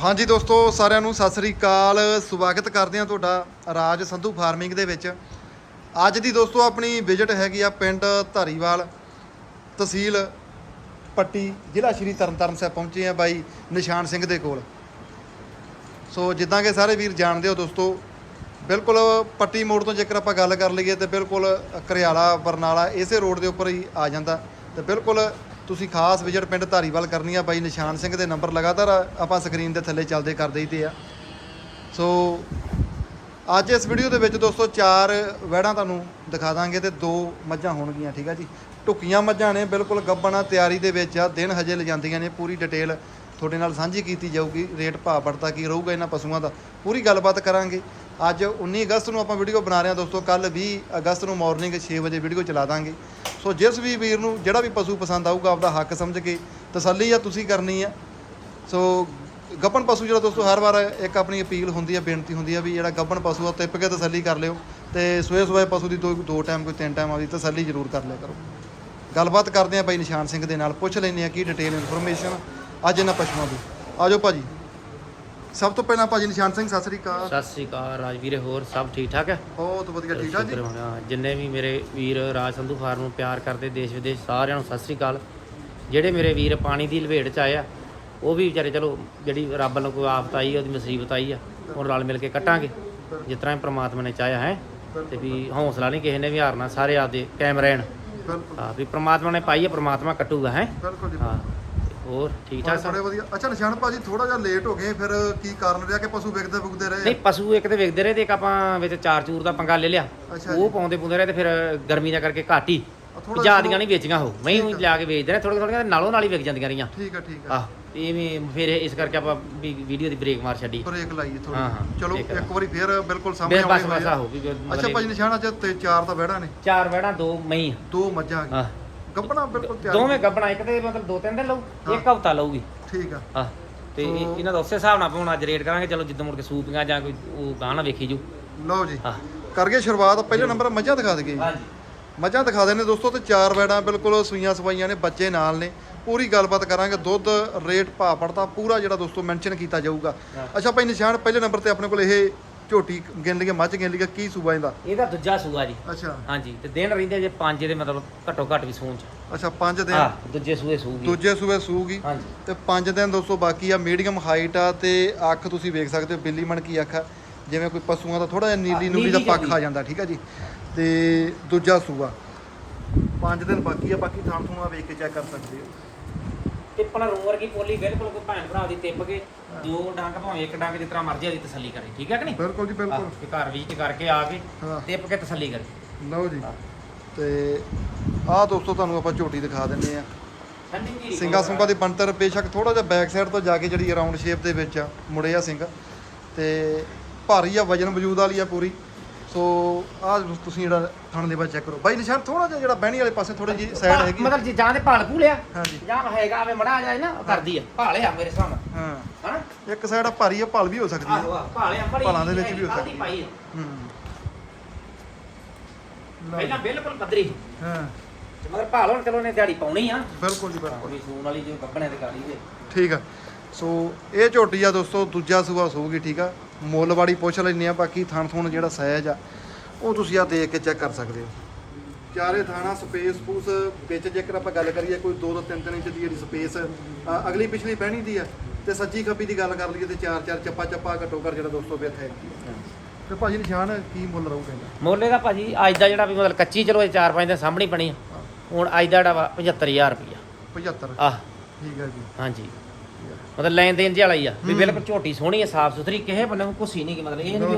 ਹਾਂਜੀ ਦੋਸਤੋ, ਸਾਰਿਆਂ ਨੂੰ ਸਤਿ ਸ੍ਰੀ ਅਕਾਲ। ਸਵਾਗਤ ਕਰਦੇ ਹਾਂ ਤੁਹਾਡਾ ਰਾਜ ਸੰਧੂ ਫਾਰਮਿੰਗ ਦੇ ਵਿੱਚ। ਅੱਜ ਦੀ ਦੋਸਤੋ, ਆਪਣੀ ਵਿਜ਼ਿਟ ਹੈਗੀ ਆ ਪਿੰਡ ਧਾਰੀਵਾਲ, ਤਹਿਸੀਲ ਪੱਟੀ, ਜ਼ਿਲ੍ਹਾ ਸ਼੍ਰੀ ਤਰਨਤਾਰਨ ਸਾਹਿਬ ਪਹੁੰਚੇ ਆ ਬਾਈ ਨਿਸ਼ਾਨ ਸਿੰਘ ਦੇ ਕੋਲ। ਸੋ ਜਿੱਦਾਂ ਕਿ ਸਾਰੇ ਵੀਰ ਜਾਣਦੇ ਹੋ ਦੋਸਤੋ, ਬਿਲਕੁਲ ਪੱਟੀ ਮੋੜ ਤੋਂ ਜੇਕਰ ਆਪਾਂ ਗੱਲ ਕਰ ਲਈਏ ਤੇ ਬਿਲਕੁਲ ਕਰਿਆਲਾ, ਬਰਨਾਲਾ ਇਸੇ ਰੋਡ ਦੇ ਉੱਪਰ ਹੀ ਆ ਜਾਂਦਾ ਤੇ ਬਿਲਕੁਲ ਤੁਸੀਂ ਖਾਸ ਵਿਜ਼ਿਟ ਪਿੰਡ ਧਾਰੀਵਾਲ ਕਰਨੀ ਆ ਬਾਈ ਨਿਸ਼ਾਨ ਸਿੰਘ ਦੇ ਨੰਬਰ ਲਗਾਤਾਰ ਆਪਾਂ ਸਕਰੀਨ ਦੇ ਥੱਲੇ ਚੱਲਦੇ ਕਰਦੇ ਹੀ ਆ। ਸੋ ਅੱਜ ਇਸ ਵੀਡੀਓ ਦੇ ਵਿੱਚ ਦੋਸਤੋ ਚਾਰ ਵਹਿੜਾਂ ਤੁਹਾਨੂੰ ਦਿਖਾ ਦਾਂਗੇ ਤੇ ਦੋ ਮੱਝਾਂ ਹੋਣਗੀਆਂ, ਠੀਕ ਆ ਜੀ? ਟੁਕੀਆਂ ਮੱਝਾਂ ਨੇ, ਬਿਲਕੁਲ ਗੱਬਣਾ ਤਿਆਰੀ ਦੇ ਵਿੱਚ ਆ, ਦਿਨ ਹਜੇ ਲਿਜਾਂਦੀਆਂ ਨੇ, ਪੂਰੀ ਡਿਟੇਲ ਤੁਹਾਡੇ ਨਾਲ ਸਾਂਝੀ ਕੀਤੀ ਜਾਊਗੀ, ਰੇਟ ਭਾਅ ਪੜਤਾ ਕੀ ਰਹੂਗਾ ਇਹਨਾਂ ਪਸ਼ੂਆਂ ਦਾ, ਪੂਰੀ ਗੱਲਬਾਤ ਕਰਾਂਗੇ। ਅੱਜ 19 ਅਗਸਤ ਨੂੰ ਆਪਾਂ ਵੀਡੀਓ ਬਣਾ ਰਹੇ ਹਾਂ ਦੋਸਤੋ ਕੱਲ 20 ਅਗਸਤ ਨੂੰ ਮਾਰਨਿੰਗ 6 ਵਜੇ ਵੀਡੀਓ ਚਲਾ ਦਾਂਗੇ। ਸੋ ਜਿਸ ਵੀ ਵੀਰ ਨੂੰ, ਜਿਹੜਾ ਵੀ ਪਸ਼ੂ ਪਸੰਦ ਆਊਗਾ, ਆਪਦਾ ਹੱਕ ਸਮਝ ਕੇ ਤਸੱਲੀ ਆ ਤੁਸੀਂ ਕਰਨੀ ਆ। ਸੋ ਗੱਬਣ ਪਸ਼ੂ ਜਿਹੜਾ ਦੋਸਤੋ, ਹਰ ਵਾਰ ਇੱਕ ਆਪਣੀ ਅਪੀਲ ਹੁੰਦੀ ਹੈ ਬੇਨਤੀ ਹੁੰਦੀ ਆ ਵੀ ਜਿਹੜਾ ਗੱਬਣ ਪਸ਼ੂ ਆ ਤਿੱਪ ਕੇ ਤਸੱਲੀ ਕਰ ਲਿਓ ਤੇ ਸਵੇਰੇ ਸਵੇਰੇ ਪਸ਼ੂ ਦੀ ਦੋ ਦੋ ਟਾਈਮ ਕੋਈ ਤਿੰਨ ਟਾਈਮ ਆਦੀ ਤਸੱਲੀ ਜ਼ਰੂਰ ਕਰ ਲਿਆ ਕਰੋ। ਗੱਲਬਾਤ ਕਰਦੇ ਆ ਬਾਈ ਨਿਸ਼ਾਨ ਸਿੰਘ ਦੇ ਨਾਲ, ਪੁੱਛ ਲੈਂਦੇ ਆ ਕੀ ਡਿਟੇਲ ਇਨਫੋਰਮੇਸ਼ਨ ਅੱਜ ਇਹਨਾਂ ਪਸ਼ੂਆਂ ਦੀ। ਆਜੋ ਭਾਜੀ। ਸਭ ਤੋਂ ਪਹਿਲਾਂ ਭਾਜੀ ਨਿਸ਼ਾਨ ਸਿੰਘ ਸਤਿ ਸ੍ਰੀ ਅਕਾਲ। ਸਤਿ ਸ੍ਰੀ ਅਕਾਲ ਰਾਜਵੀਰੇ ਹੋਰ ਸਭ ਠੀਕ ਠਾਕ ਹੈ? ਬਹੁਤ ਵਧੀਆ ਠੀਕ ਠਾਕ ਜੀ? ਹੋਣਾ। ਜਿੰਨੇ ਵੀ ਮੇਰੇ ਵੀਰ ਰਾਜ ਸੰਧੂ ਫਾਰਮ ਨੂੰ ਪਿਆਰ ਕਰਦੇ ਦੇਸ਼ ਵਿਦੇਸ਼ ਸਾਰਿਆਂ ਨੂੰ ਸਤਿ ਸ੍ਰੀ ਅਕਾਲ। ਜਿਹੜੇ ਮੇਰੇ ਵੀਰ ਪਾਣੀ ਦੀ ਲਵੇੜ ਚ ਆਏ ਆ ਉਹ ਵੀ ਵਿਚਾਰੇ ਚਲੋ ਜਿਹੜੀ ਰੱਬ ਵੱਲੋਂ ਕੋਈ ਆਫਤ ਆਈ ਉਹਦੀ ਮੁਸੀਬਤ ਆਈ ਆ ਉਹ ਰਲ ਮਿਲ ਕੇ ਕੱਟਾਂਗੇ ਜਿਸ ਤਰ੍ਹਾਂ ਪ੍ਰਮਾਤਮਾ ਨੇ ਚਾਹਿਆ ਹੈ? ਤੇ ਵੀ ਹੌਸਲਾ ਨਹੀਂ ਕਿਸੇ ਨੇ ਵੀ ਹਾਰਨਾ ਸਾਰੇ ਆਪਦੇ ਕਾਇਮ ਰਹਿਣ। ਬਿਲਕੁਲ। ਹਾਂ ਵੀ ਪ੍ਰਮਾਤਮਾ ਨੇ ਪਾਈ ਹੈ ਪ੍ਰਮਾਤਮਾ ਕੱਟੂਗਾ ਹੈ? ਬਿਲਕੁਲ ਜੀ ਹਾਂ। ਹੋਰ ਠੀਕ ਠਾਕ ਬੜੇ ਸਭ ਵਧੀਆ। ਅੱਛਾ ਨਿਸ਼ਾਨ ਭਾਜੀ ਥੋੜਾ ਜਿਹਾ ਲੇਟ ਹੋ ਗਏ ਫਿਰ ਕੀ ਕਾਰਨ ਰਿਹਾ ਕਿ ਪਸ਼ੂ ਵਿਕਦੇ ਵਿਕਦੇ ਰਹੇ? ਨਹੀਂ ਪਸ਼ੂ ਇੱਕ ਤੇ ਵੇਖਦੇ ਰਹੇ ਤੇ ਇੱਕ ਆਪਾਂ ਵਿੱਚ ਚਾਰ ਚੂਰ ਦਾ ਪੰਗਾ ਲੈ ਲਿਆ। ਉਹ ਪਾਉਂਦੇ ਪੁੰਦੇ ਰਹੇ ਤੇ ਫਿਰ ਗਰਮੀ ਦਾ ਕਰਕੇ ਘੱਟ ਹੀ। ਥੋੜਾ ਜਿਆਦੀਆਂ ਨਹੀਂ ਵੇਚੀਆਂ ਉਹ। ਮੈਂ ਹੀ ਲਿਆ ਕੇ ਵੇਚਦੇ ਨੇ ਥੋੜੀਆਂ ਥੋੜੀਆਂ ਨਾਲੋਂ ਨਾਲ ਹੀ ਵਿਕ ਜਾਂਦੀਆਂ ਰਹੀਆਂ। ਠੀਕ ਆ ਠੀਕ ਆ। ਆਹ ਤੇ ਐਵੇਂ ਫਿਰ ਇਸ ਕਰਕੇ ਆਪਾਂ ਵੀ ਵੀਡੀਓ ਦੀ ਬ੍ਰੇਕ ਮਾਰ ਛੱਡੀ। ਬ੍ਰੇਕ ਲਾਈਏ ਥੋੜੀ ਹਾਂ, ਹਾਂ, ਚਲੋ। ਇੱਕ ਵਾਰੀ ਫੇਰ ਬਿਲਕੁਲ ਸਾਹਮਣੇ ਬਸ ਹੋਏ ਅੱਛਾ ਭਾਜੀ ਨਿਸ਼ਾਨ ਅੱਜ ਤੇ ਚਾਰ ਤਾਂ ਵਹਿੜਾ ਨੇ? ਚਾਰ ਵੜਾ ਦੋ ਮਈ ਦੋ ਮੱਝਾਂ ਆ ਗੱਪਣਾ ਬਿਲਕੁਲ ਤਿਆਰ ਦੋਵੇਂ ਗੱਬਣਾ ਇੱਕ ਤੇ ਮਤਲਬ ਦੋ ਤਿੰਨ ਦਿਨ ਲਊ ਇੱਕ ਹਫਤਾ ਲਊਗੀ। ਠੀਕ ਆ। ਆਹ ਤੇ ਇਹ- ਇਹਨਾਂ ਦਾ ਉਸੇ ਹਿਸਾਬ ਨਾਲ ਆਪਾਂ ਹੁਣ ਅੱਜ ਰੇਟ ਕਰਾਂਗੇ ਚਲੋ ਜਿੱਦਾਂ ਮੁੜ ਕੇ ਸੂਪੀਆਂ ਜਾਂ ਕੋਈ ਉਹ ਗਾਣਾ ਵੇਖੀ ਜੂ ਲਓ ਜੀ। ਹਾਂ। ਕਰ ਗਏ ਸ਼ੁਰੂਆਤ ਪਹਿਲੇ ਨੰਬਰ ਮੱਝਾਂ ਦਿਖਾ ਦਈਏ। ਹਾਂਜੀ। ਮੱਝਾਂ ਦਿਖਾ ਦੇਣੇ ਦੋਸਤੋ ਤੇ ਚਾਰ ਵੈੜਾਂ ਬਿਲਕੁਲ ਸੂਈਆਂ ਸਵਾਈਆਂ ਨੇ ਬੱਚੇ ਨਾਲ ਨੇ। ਪੂਰੀ ਗੱਲਬਾਤ ਕਰਾਂਗੇ ਦੁੱਧ ਰੇਟ ਭਾਅ ਪੜਤਾ ਪੂਰਾ ਜਿਹੜਾ ਦੋਸਤੋ ਮੈਂਸ਼ਨ ਕੀਤਾ ਜਾਊਗਾ। ਹਾਂ। ਅੱਛਾ ਭਾਈ ਨਿਸ਼ਾਨ ਪਹਿਲੇ ਨੰਬਰ ਤੇ ਆਪਣੇ ਕੋਲ ਇਹ ਝੋਟੀ ਗਿਣ ਲਈਏ ਮੱਝ ਗਿਣ ਲਈਏ ਕੀ ਸੂਬਾ ਇਹਦਾ? ਇਹਦਾ ਦੂਜਾ ਸੂਆ ਜੀ। ਅੱਛਾ। ਹਾਂਜੀ ਤੇ ਦਿਨ ਰਹਿੰਦੇ ਜੇ ਪੰਜ ਦੇ ਮਤਲਬ ਘੱਟੋ ਘੱਟ ਵੀ ਸੂਣ ਚ। ਅੱਛਾ ਪੰਜ ਦਿਨ। ਹਾਂ ਦੂਜੇ ਸੂਏ ਸੂਗੀ। ਦੂਜੇ ਸੂਬੇ ਸੂਗੀ। ਹਾਂਜੀ। ਤੇ ਪੰਜ ਦਿਨ ਦੋਸਤੋ ਬਾਕੀ ਆ ਮੀਡੀਅਮ ਹਾਈਟ ਆ ਤੇ ਅੱਖ ਤੁਸੀਂ ਵੇਖ ਸਕਦੇ ਹੋ ਬਿੱਲੀ ਮਣ ਕੀ ਅੱਖ ਆ। ਜਿਵੇਂ ਕੋਈ ਪਸ਼ੂਆਂ ਦਾ ਥੋੜਾ ਜਿਹਾ ਨੀਲੀ ਨੂਲੀ ਦਾ ਨੀਲੀ ਪੱਖ। ਆ ਜਾਂਦਾ ਠੀਕ ਆ ਜੀ। ਤੇ ਦੂਜਾ ਸੂਆ। ਪੰਜ ਦਿਨ ਬਾਕੀ ਆ ਬਾਕੀ ਥਾਂ ਥੂਆਂ ਵੇਖ ਕੇ ਚੈੱਕ ਕਰ ਸਕਦੇ ਹੋ। ਟਿੱਪਣਾ ਰੂਮ ਵਰਗੀ ਪੋਲੀ ਬਿਲਕੁਲ ਕੋਈ ਭੈਣ ਭਰਾ ਦੀ ਟਿੱਪ ਕੇ ਦੋ ਡੰਗ ਭਾਵੇਂ ਇੱਕ ਡੰਗ ਜਿਸ ਤਰ੍ਹਾਂ ਮਰਜ਼ੀ ਆਦੀ ਤਸੱਲੀ ਕਰੇ ਠੀਕ ਹੈ ਕਿ ਨਹੀਂ? ਬਿਲਕੁਲ ਜੀ ਬਿਲਕੁਲ। ਆਹ, ਕਿ ਘਰ ਵਿੱਚ ਕਰਕੇ ਆ ਕੇ ਹਾਂ। ਟਿੱਪ ਕੇ ਤਸੱਲੀ ਕਰੇ। ਲਓ ਜੀ। ਤੇ ਆਹ ਦੋਸਤੋ ਤੁਹਾਨੂੰ ਆਪਾਂ ਝੋਟੀ ਦਿਖਾ ਦਿੰਨੇ ਆ ਠੰਡੀ ਜੀ। ਸਿੰਗਾ ਸੁੰਗਾ ਦੀ ਬਣਤਰ ਬੇਸ਼ੱਕ ਥੋੜਾ ਜਿਹਾ ਬੈਕ ਸਾਈਡ ਤੋਂ ਜਾ ਕੇ ਜਿਹੜੀ ਰਾਉਂਡ ਸ਼ੇਪ ਦੇ ਵਿੱਚ ਆ ਮੁੜੇ ਆ ਸਿੰਘ। ਤੇ ਭਾਰੀ ਆ ਵਜਨ ਵਜੂਦ ਵਾਲੀ ਆ ਪੂਰੀ। ਸੋ ਆਹ ਤੁਸੀਂ ਜਿਹੜਾ ਥਣ ਦੇ ਬਾਅਦ ਚੈੱਕ ਕਰੋ। ਬਾਈ ਨਿਸ਼ਾਨ ਥੋੜਾ ਜਿਹਾ ਜਿਹੜਾ ਬਹਿਣੀ ਵਾਲੇ ਪਾਸੇ ਥੋੜੀ ਜੀ ਸਾਈਡ ਹੈਗੀ। ਮਤਲਬ ਜੇ ਜਾਂ ਤੇ ਭਾਲ ਭੂਲਿਆ ਹਾਂਜੀ। ਜਾਂ ਹੈਗਾ ਆਵੇ ਮੜਾ ਜਾਏ ਨਾ ਉਹ ਕਰਦੀ ਆ। ਭਾਲਿਆ ਮੇਰੇ ਸਾਹਮਣੇ ਹਾਂ। ਹਨਾ? ਇੱਕ ਸਾਈਡ ਆ ਭਾਰੀ ਆ ਭਲ ਵੀ ਹੋ ਸਕਦੀ ਆਹੋ ਹੈ ਆਹ ਭਾਲਿਆ ਬੜੀ ਭਾਲਾਂ ਦੇ ਵਿੱਚ ਵੀ ਹੋ ਸਕਦੀ ਪਾਈ ਆ। ਹੂੰ। ਲਓ ਪਹਿਲਾਂ ਜੀ। ਬਿਲਕੁਲ ਪੱਧਰੀ ਹਾਂ। ਤੇ ਮਗਰ ਭਾਲ ਹੁਣ ਚਲੋ ਨੇ ਦਿਹਾੜੀ ਪਾਉਣੀ ਆ। ਬਿਲਕੁਲ ਜੀ ਬਿਲਕੁਲ। ਕੋਈ ਸੂਣ ਵਾਲੀ ਜਿਵੇਂ ਕੱਪੜੇ ਤੇ ਕਾਲੀ ਦੇ ਠੀਕ ਆ। ਸੋ ਇਹ ਝੋਟੀ ਆ ਦੋਸਤੋ ਦੂਜਾ ਸੂਆ ਸੂਗੀ ਠੀਕ ਆ। ਮੁੱਲ ਵਾਲੀ ਪੁੱਛ ਲੈਂਦੇ ਆ ਬਾਕੀ ਥਣ ਥੁਣ ਜਿਹੜਾ ਸਾਈਜ਼ ਆ ਉਹ ਤੁਸੀਂ ਆ ਦੇਖ ਕੇ ਚੈੱਕ ਕਰ ਸਕਦੇ ਹੋ। ਚਾਰੇ ਥਾਣਾ ਸਪੇਸ ਪੂਸ ਵਿੱਚ ਜੇਕਰ ਆਪਾਂ ਗੱਲ ਕਰੀਏ ਕੋਈ 2 ਤੋਂ 3 ਇੰਚ ਦੀ ਜਿਹੜੀ ਸਪੇਸ ਅਗਲੀ ਪਿਛਲੀ ਬਹਿਣੀ ਦੀ ਆ ਤੇ ਸੱਜੀ ਖੱਬੀ ਦੀ ਗੱਲ ਕਰ ਲਈਏ ਤੇ ਚਾਰ ਚਾਰ ਚੱਪਾ ਚੱਪਾ ਘੱਟੋ ਘੱਟ ਜਿਹੜਾ ਦੋਸਤੋ ਵਿੱਥ ਹੈ। ਤੇ ਭਾਜੀ ਨਿਸ਼ਾਨ ਕੀ ਮੁੱਲ ਰਹੂਗਾ ਇਹਦਾ ਮੋਲੇ ਦਾ ਭਾਜੀ ਅੱਜ ਦਾ ਜਿਹੜਾ ਵੀ ਮਤਲਬ ਕੱਚੀ ਚਲੋ ਇਹ 4-5 ਦਿਨ ਸਾਹਮਣੇ ਬਣੀ ਆ। ਹੁਣ ਅੱਜ ਦਾ ਜਿਹੜਾ ਵਾ 75000 ਰੁਪਇਆ 75 ਆਹ। ਠੀਕ ਹੈ ਜੀ। ਹਾਂਜੀ। ਮਤਲਬ ਲੈਣ ਦੇਣ ਜਿਹਾ ਹੀ ਆ। ਵੀ ਬਿਲਕੁਲ ਝੋਟੀ ਸੋਹਣੀ ਹੈ ਸਾਫ਼ ਸੁਥਰੀ ਕਿਸੇ ਬੰਦੇ ਨੂੰ ਹੀ ਨਹੀਂ ਗੀ ਮਤਲਬ ਇਹ ਨਹੀਂ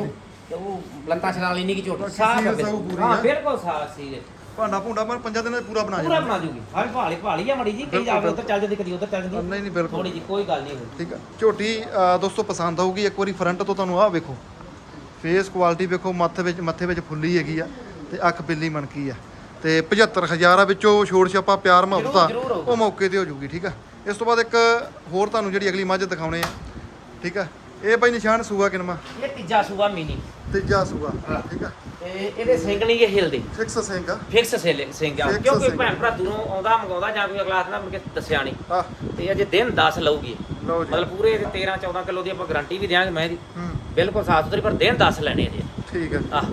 ਕਿ ਉਹ- ਉਹ ਲੱਤਾਂ ਛਲਾ ਲਈ ਨਹੀਂ ਕਿ ਝੋਟੀ ਸਾਫ਼ ਹੈ ਹਾਂ। ਬਿਲਕੁਲ ਸਾਫ਼ ਸੀ ਜੇ ਭਾਂਡਾ ਭੁੰਡਾ ਪਰ ਪੰਜਾਂ ਦਿਨਾਂ 'ਚ ਪੂਰਾ ਬਣਾ ਪੂਰਾ ਜਾਣਾ ਬਣਾ ਜੂਗੀ। ਹਾਂ ਭਾਲੀ ਭਾਲੀ ਆ ਮੜੀ ਜੀ ਕਈ ਬਿਲਕੁਲ, ਜਾਵੇ ਉੱਧਰ ਚੱਲ ਜਾਂਦੀ ਕਦੀ ਉੱਧਰ ਚੱਲ ਨਹੀਂ ਜਾਂਦੀ। ਨਹੀਂ ਬਿਲਕੁਲ। ਥੋੜੀ ਜੀ ਕੋਈ ਗੱਲ ਨਹੀਂ ਹੋਈ ਠੀਕ ਆ। ਝੋਟੀ ਦੋਸਤੋ ਪਸੰਦ ਆਊਗੀ। ਇੱਕ ਵਾਰੀ ਫਰੰਟ ਤੋਂ ਤੁਹਾਨੂੰ ਆਹ ਵੇਖੋ। ਫੇਸ ਕੁਆਲਿਟੀ ਵੇਖੋ ਮੱਥੇ ਵਿੱਚ ਮੱਥੇ ਵਿੱਚ ਫੁੱਲੀ ਹੈਗੀ ਆ ਤੇ ਅੱਖ ਬਿੱਲੀ ਮਣਕੀ ਆ। ਤੇ 75000 ਆ ਵਿੱਚੋਂ ਛੋੜ ਛਾਪਾ ਪਿਆਰ ਮੁਹੱਬਤ ਆ। ਜ਼ਰੂਰ ਹੋਊਗਾ। ਉਹ ਮੌਕੇ ਤੇ ਹੋ ਜੂਗੀ ਠੀਕ ਆ? ਇਸ ਤੋਂ ਬਾਅਦ ਇੱਕ ਹੋਰ ਤੁਹਾਨੂੰ ਜਿਹੜੀ ਅਗਲੀ ਮੱਝ ਦਿਖਾਉਣੇ ਆ। ਠੀਕ ਆ? ਇਹ ਬਾਈ ਨਿਸ਼ਾਨ ਸੂਆ ਕਿਨਮਾ? ਇਹ ਤੀਜਾ ਸੂਆ ਮਿਨੀ। ਤੀਜਾ ਸੂਆ ਠੀਕ ਆ। ਤੇ ਇਹਦੇ ਸਿੰਘ ਨਹੀਂ ਗੇ ਹਿਲਦੇ। ਫਿਕਸ ਸਿੰਘ ਆ। ਫਿਕਸ ਸਿੰਘ ਸਿੰਘ ਆ। ਕਿਉਂਕਿ। ਭੈਣ ਭਰਾ ਦੂਰੋਂ ਆਉਂਦਾ ਮੰਗਾਉਂਦਾ ਜਾਂ ਕੋਈ ਅਗਲਾ ਆਖਦਾ ਮੈਨੂੰ ਦੱਸਿਆ ਨਹੀਂ। ਆ ਤੇ ਅਜੇ ਦਿਨ 10 ਲਊਗੀ ਇਹ। ਮਤਲਬ ਪੂਰੇ 13 14 ਕਿਲੋ ਦੀ ਆਪਾਂ ਗਾਰੰਟੀ ਵੀ ਦਿਆਂਗੇ ਮੈਂ ਇਹਦੀ। ਹੂੰ। ਬਿਲਕੁਲ ਸਾਫ਼ ਸੁਥਰੀ ਪਰ ਦਿਨ 10 ਲੈਣੇ ਅਜੇ। ਠੀਕ ਹੈ ਆਹ।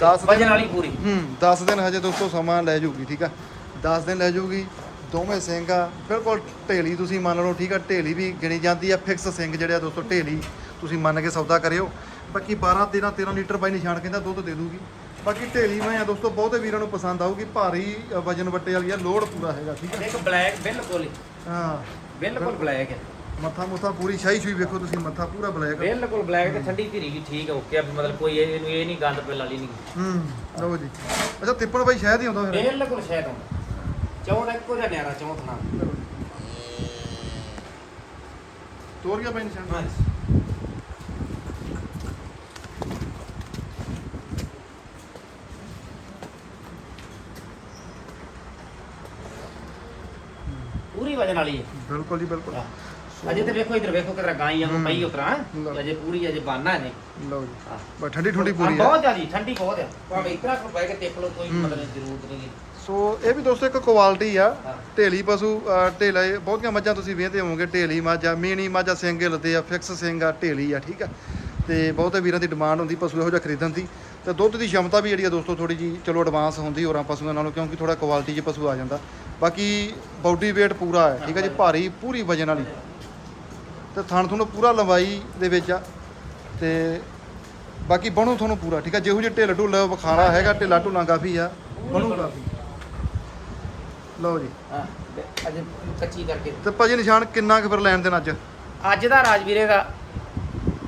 10 ਵਜਨ ਵਾਲੀ ਪੂਰੀ। ਹੂੰ 10 ਦਿਨ ਹਜੇ ਦੋਸਤੋ ਸਮਾਂ ਲੈ ਜੂਗੀ ਠੀਕ ਆ। 10 ਦਿਨ ਲੈ ਜੂਗੀ ਦੋਵੇਂ ਸਿੰਘ ਆ। ਬਿਲਕੁਲ ਢੇਲੀ ਤੁਸੀਂ ਮੰਨ ਲਓ ਠੀਕ ਆ ਢੇਲੀ ਵੀ ਗਿਣੀ ਜਾਂਦੀ ਆ। ਫਿਕਸ ਸਿੰਘ ਜਿਹੜੇ ਆ ਦੋਸਤੋ ਢੇਲੀ ਤੁਸੀਂ ਮੰਨ ਕੇ ਸੌਦਾ ਕਰਿਓ। ਬਾਕੀ 12 13 13 ਲੀਟਰ ਬਾਈ ਨਿਸ਼ਾਨ ਕਹਿੰਦਾ ਦੁੱਧ ਦੇ ਦੂਗੀ। ਬਾਕੀ ਢੇਲੀ ਮੈਂ ਆ ਦੋਸਤੋ ਬਹੁਤੇ ਵੀਰਾਂ ਨੂੰ ਪਸੰਦ ਆਊਗੀ। ਭਾਰੀ ਵਜਨ ਵੱਟੇ ਵਾਲੀ ਆ ਲੋਡ ਪੂਰਾ ਹੈਗਾ ਠੀਕ ਆ। ਇੱਕ ਬਲੈਕ ਬਿਲਕੁਲ ਹੀ। ਹਾਂ। ਬਿਲਕੁਲ ਬਲੈਕ ਹੈ। ਮੱਥਾ ਮੁੱਥਾ ਪੂਰੀ ਸ਼ਾਹੀ ਸ਼ੂਈ ਵੇਖੋ ਤੁਸੀਂ ਮੱਥਾ ਪੂਰਾ ਬਲੈਕ ਬਿਲਕੁਲ ਬਲੈਕ ਤੇ ਠੰਡੀ ਧੀਰੀ ਵੀ ਠੀਕ ਹੈ ਓਕੇ ਮਤਲਬ ਕੋਈ ਇਹ- ਇਹਨੂੰ ਇਹ ਨਹੀਂ ਗੰਦ ਪਿਲ ਵਾਲੀ ਨਹੀਂ। ਹੂੰ ਲਓ ਜੀ। ਅੱਛਾ ਤਿੱਪਣ ਬਾਈ ਸ਼ਾਇਦ ਹੀ ਆਉਂਦਾ ਫਿਰ। ਬਿਲਕੁਲ ਸ਼ਾਇਦ ਹੁੰਦਾ ਚੌਂ ਇੱਕੋ ਜਿਹਾ ਨਿਆਰਾ ਚੌਂ ਥਣਾ ਤੋਰ ਗਿਆ ਬਾਈ ਨਿਸ਼ਾਨ। ਹਾਂਜੀ। ਪੂਰੀ ਵਜਨ ਵਾਲੀ ਹੈ ਬਿਲਕੁਲ ਜੀ ਬਿਲਕੁਲ। ਅਜੇ ਤੇ ਵੇਖੋ ਇਧਰ ਵੇਖੋ ਕਿਧਰ ਗਾਈ ਹੂੰ। ਪਈ ਉਤਰਾ ਲਓ। ਅਜੇ ਪੂਰੀ ਅਜੇ ਬਾਨਾ ਨੇ ਲਓ ਜੀ। ਹਾਂ। ਬਸ ਠੰਡੀ ਠੰਡੀ ਹਾਂ, ਪੂਰੀ ਹੈ। ਬਹੁਤ ਜ਼ਿਆਦੀ ਠੰਡੀ ਬਹੁਤ ਆ। ਭਾਵੇਂ ਇਤਰਾ ਕੋ ਬੈ ਕੇ ਲਓ ਕੋਈ ਹੂੰ। ਮਤਲਬ ਜ਼ਰੂਰਤ ਨਹੀਂ ਸੋ ਇਹ ਵੀ ਦੋਸਤੋ ਇੱਕ ਕੁਆਲਿਟੀ ਆ, ਢੇਲੀ ਪਸ਼ੂ, ਅਹ, ਢੇਲਾ ਬਹੁਤੀਆਂ ਮੱਝਾਂ ਤੁਸੀਂ ਵੇਖਦੇ ਹੋਵੋਗੇ, ਢੇਲੀ ਮੱਝ ਆ, ਮੀਣੀ ਮੱਝ ਆ ਸਿੰਘ ਆ, ਫਿਕਸ ਸਿੰਘ ਆ, ਢੇਲੀ ਆ, ਠੀਕ ਆ। ਤੇ ਬਹੁਤੇ ਵੀਰਾਂ ਦੀ ਡਿਮਾਂਡ ਹੁੰਦੀ, ਪਸ਼ੂ ਇਹੋ ਜਿਹਾ ਖਰੀਦਣ ਦੀ। ਤੇ ਦੁੱਧ ਦੀ ਸ਼ਮਤਾ ਵੀ ਜਿਹੜੀ ਆ ਦੋਸਤੋ ਥੋੜੀ ਜੀ ਚਲੋ ਐਡਵਾਂਸ ਹੁੰਦੀ ਹੋਰਾਂ ਪਸ਼ੂਆਂ ਨਾਲੋਂ, ਕਿਉਂਕਿ ਥੋੜਾ ਕੁਆਲਿਟੀ 'ਚ ਪਸ਼ੂ ਆ ਜਾਂਦਾ। ਬਾਕੀ ਬਾਡੀ weight ਪੂਰਾ ਹੈ, ਠੀਕ ਆ ਜੀ, ਭਾਰੀ, ਪੂਰੀ ਵਜਨ ਵਾਲੀ। ਤੇ ਥਣ ਤੁਹਾਨੂੰ ਪੂਰਾ ਲੰਬਾਈ ਦੇ ਵਿੱਚ ਆ, ਤੇ ਬਾਕੀ ਬਣੂ ਤੁਹਾਨੂੰ ਪੂਰਾ, ਠੀਕ ਆ, ਜਿਹੋ ਜਿਹੇ ਢਿੱਲ ਢੁੱਲ ਵਿਖਾਣਾ ਹੈਗਾ ਢਿੱਲਾ ਢੁੱਲਾਂ ਕਾਫੀ ਆ, ਬਣੂ ਕਾਫੀ। ਲਓ ਜੀ। ਹਾਂ ਤੇ ਅਜੇ ਕੱਚੀ ਕਰਕੇ। ਤੇ ਭਾਜੀ ਨਿਸ਼ਾਨ ਕਿੰਨਾ ਕੁ ਫਿਰ ਲੈਣ ਦੇਣ ਅੱਜ? ਅੱਜ ਦਾ ਰਾਜਵੀਰੇ ਦਾ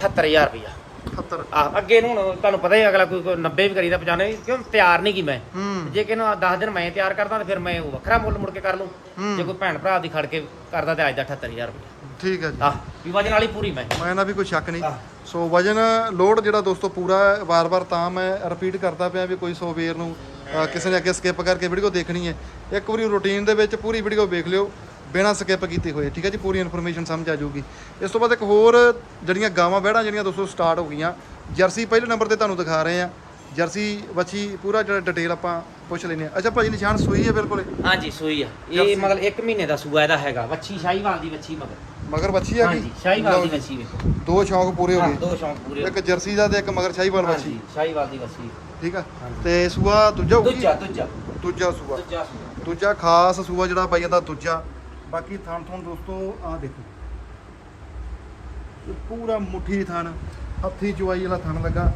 78000 ਰੁਪਇਆ 70 ਆ ਅੱਗੇ ਨੂੰ ਹੁਣ ਤੁਹਾਨੂੰ ਪਤਾ ਹੀ ਅਗਲਾ ਕੋਈ ਕੋਈ 90 ਵੀ ਕਰੀਦਾ 95 ਕਿਉਂ ਤਿਆਰ ਨਹੀਂ ਕੀ ਮੈਂ। ਹੂੰ। ਜੇ ਕਿਨੂੰ 10 ਦਿਨ ਮੈਂ ਤਿਆਰ ਕਰਦਾ ਤਾਂ ਫਿਰ ਮੈਂ ਉਹ ਵੱਖਰਾ ਮੁੱਲ ਮੁੜ ਕੇ ਕਰ ਲੂੰ ਹੂੰ। ਜੇ ਕੋਈ ਭੈਣ ਭਰਾ ਦੀ ਖੜ ਕੇ ਕਰਦਾ ਤੇ ਅੱਜ ਦਾ 78000 ਰੁਪਇਆ ਠੀਕ ਹੈ ਜੀ। ਆ ਵੀ ਵਜਨ ਵਾਲੀ ਪੂਰੀ ਮੈਂ। ਮੈਂ ਨਾ ਵੀ ਕੋਈ ਸ਼ੱਕ ਨਹੀਂ। ਆਹ। ਸੋ ਵਜਨ ਲੋਡ ਜਿਹੜਾ ਦੋਸਤੋ ਪੂਰਾ ਹੈ ਵਾਰ-ਵਾਰ ਤਾਂ ਮੈਂ ਰਿਪੀਟ ਕਰਦਾ ਪਿਆ ਵੀ ਕੋਈ ਸੋ ਵੀਰ ਨੂੰ ਅਹ, ਕਿਸੇ ਨੇ ਅੱਗੇ ਸਕਿਪ ਕਰਕੇ ਵੀਡੀਓ ਦੇਖਣੀ ਹੈ। ਇੱਕ ਵਾਰੀ ਰੂਟੀਨ ਦੇ ਵਿੱਚ ਪੂਰੀ ਵੀਡੀਓ ਵੇਖ ਲਿਓ ਬਿਨਾਂ ਸਕਿਪ ਕੀਤੇ ਹੋਏ। ਠੀਕ ਹੈ ਜੀ? ਪੂਰੀ ਇਨਫੋਰਮੇਸ਼ਨ ਸਮਝ ਆ ਜਾਊਗੀ। ਇਸ ਤੋਂ ਬਾਅਦ ਇੱਕ ਹੋਰ ਜਿਹੜੀਆਂ ਗਾਵਾਂ ਬਹਿੜਾਂ ਜਿਹੜੀਆਂ ਦੋਸਤੋ ਸਟਾਰਟ ਹੋ ਗਈਆਂ ਜਰਸੀ ਪਹਿਲੇ ਨੰਬਰ ਤੇ ਤੁਹਾਨੂੰ ਦਿਖਾ ਰਹੇ ਆ ਜਰਸੀ ਵੱਛੀ ਪੂਰਾ ਜਿਹੜਾ ਡਿਟੇਲ ਆਪਾਂ ਪੁੱਛ ਲੈਂਦੇ ਆ ਅੱਛਾ ਭਾਜੀ ਨਿਸ਼ਾਨ ਸੂਈ ਹੈ ਬਿਲਕੁਲ? ਹਾਂਜੀ ਸੂਈ ਆ। ਇਹ ਮਤਲਬ 1 ਮਹੀਨੇ ਦਾ ਸੂਆ ਇਹਦਾ ਹੈਗਾ। ਵੱਛੀ ਸ਼ਾਹੀਵਾਲ ਦੀ ਵੱਛੀ ਮਗਰ। ਮਗਰ ਵੱਛੀ ਆ ਹਾਂਜੀ ਗਈ ਸ਼ਾਹੀਵਾਲ ਲਓ ਦੀ। ਵੱਛੀ ਵੇਖੋ। ਦੋ ਸ਼ੌਂਕ ਪੂਰੇ ਹੋ ਗਏ। ਦੋ ਸ਼ੌਂਕ ਪੂਰੇ ਇੱਕ ਜਰਸੀ ਦਾ ਤੇ ਇੱਕ ਮਗਰ ਸ਼ਾਹੀਵਾਲ। ਵੱਛੀ। ਹਾਂਜੀ ਸ਼ਾਹੀਵਾਲ ਦੀ ਵੱਛੀ। ਠੀਕ ਆ। ਤੇ ਸੂਆ ਦੂਜਾ ਹੋਊਗੀ? ਦੂਜਾ ਦੂਜਾ। ਦੂਜਾ ਸੂਆ। ਦੂਜਾ ਸੂਆ। ਦੂਜਾ ਖਾਸ ਸੂਆ ਜਿਹੜਾ ਬਾਈ ਦਾ ਦੂਜਾ। ਬਾਕੀ ਥਣ ਥਣ ਦੋਸਤੋ ਆਹ ਦੇਖੋ। ਇਹ ਪੂਰਾ ਮੁੱਠੀ ਥਣ ਹੱਥੀ ਚੁਆਈ ਵਾਲਾ ਥਣ ਲੱਗਾ।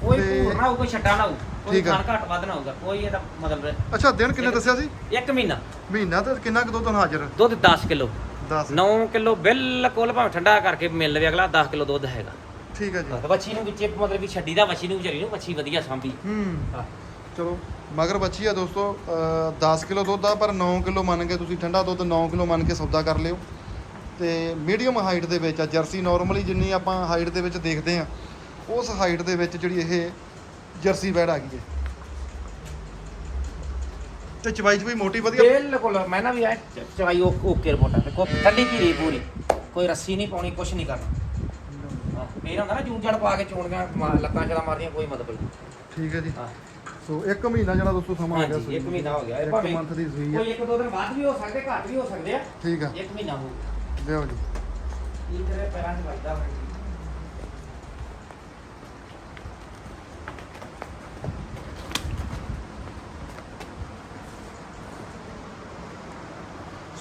ਕੋਈ ਤੇ- ਨਾ ਹੋਊ ਕੋਈ ਛੱਡਾ ਨਾ ਹੋਊ। ਕੋਈ ਠੀਕ ਆ। ਖਾਣ ਘੱਟ ਵੱਧ ਨਾ ਹੋਊਗਾ। ਕੋਈ ਇਹਦਾ ਮਤਲਬ ਅੱਛਾ ਦਿਨ ਕਿੰਨੇ ਦੱਸਿਆ ਸੀ? ਇੱਕ ਮਹੀਨਾ। ਮਹੀਨਾ ਤੇ ਕਿੰਨਾ ਕੁ ਦੁੱਧ ਹਾਜ਼ਰ? ਦੁੱਧ 10 ਕਿਲੋ। 10 9 ਕਿਲੋ ਬਿਲਕੁਲ ਭਾਵੇਂ ਠੰਡਾ ਕਰਕੇ ਮਿਲ ਲਵੇ ਅਗਲਾ 10 ਕਿਲੋ ਦੁੱਧ ਹੈਗਾ। ਠੀਕ ਹੈ ਜੀ। ਤੇ ਵੱਛੀ ਨੂੰ ਵਿੱਚੇ ਮਤਲਬ ਵੀ ਛੱਡੀ ਦਾ ਵੱਛੀ ਨੂੰ ਵਿਚਾਰੀ ਨੂੰ ਵੱਛੀ ਵਧੀਆ ਸਾਂਭੀ। ਹੂੰ। ਹਾਂ। ਚਲੋ ਮਗਰ ਬੱਚੀ ਆ ਦੋਸਤੋ ਅਹ 10 ਕਿਲੋ ਦੁੱਧ ਆ ਪਰ 9 ਕਿਲੋ ਮੰਨ ਕੇ ਤੁਸੀਂ ਠੰਡਾ ਦੁੱਧ 9 ਕਿਲੋ ਮੰਨ ਕੇ ਸੌਦਾ ਕਰ ਲਿਓ। ਤੇ ਮੀਡੀਅਮ ਹਾਈਟ ਦੇ ਵਿੱਚ ਆ ਜਰਸੀ ਨਾਰਮਲੀ ਜਿੰਨੀ ਆਪਾਂ ਹਾਈਟ ਦੇ ਵਿੱਚ ਦੇਖਦੇ ਆ ਉਸ ਹਾਈਟ ਦੇ ਵਿੱਚ ਜਿਹੜੀ ਇਹ ਜਰਸੀ ਬੈੜ ਆ ਗਈ ਹੈ। ਤੇ ਚਵਾਈ ਚ ਵੀ ਮੋਟੀ ਵਧੀਆ? ਬਿਲਕੁਲ ਮੈਂ ਨਾ ਵੀ ਐ ਚਵਾਈ ਓਕੇ ਰਿਪੋਰਟਾਂ ਤੇ ਕੋਈ ਠੰਡੀ ਧੀਰੀ ਪੂਰੀ ਕੋਈ ਰੱਸੀ ਨਹੀਂ ਪਾਉਣੀ ਕੁਛ ਨਹੀਂ ਕਰਨਾ। ਹੁੰਦਾ ਨਾ ਜੂਨ ਜੜ ਪਾ ਕੇ ਚੋਣੀਆਂ ਮਾ- ਲੱਤਾਂ ਚੜਾ ਮਾਰਦੀਆਂ ਕੋਈ ਮਤਲਬ ਨਹੀਂ। ਠੀਕ ਹੈ ਜੀ। ਹਾਂ। ਸੋ ਇੱਕ ਮਹੀਨਾ ਜਿਹੜਾ ਦੋਸਤੋ ਸਮਾਂ ਆ ਗਿਆ ਹਾਂਜੀ ਇੱਕ ਮਹੀਨਾ ਹੋ ਗਿਆ। ਇਹ ਇੱਕ ਭਾਵੇਂ ਮੰਥ ਦੀ ਸੂਈ ਕੋਈ ਹੈ ਇੱਕ ਦੋ ਦਿਨ ਬਾਅਦ ਵੀ ਹੋ ਸਕਦੇ ਘੱਟ ਵੀ ਹੋ ਸਕਦੇ ਆ। ਠੀਕ ਆ। ਇੱਕ ਮਹੀਨਾ ਹੋ ਲਿਓ ਜੀ। ਕੀ ਕਰੇ ਪੈਰਾਂ 'ਚ ਵੱਜਦਾ ਵਾ।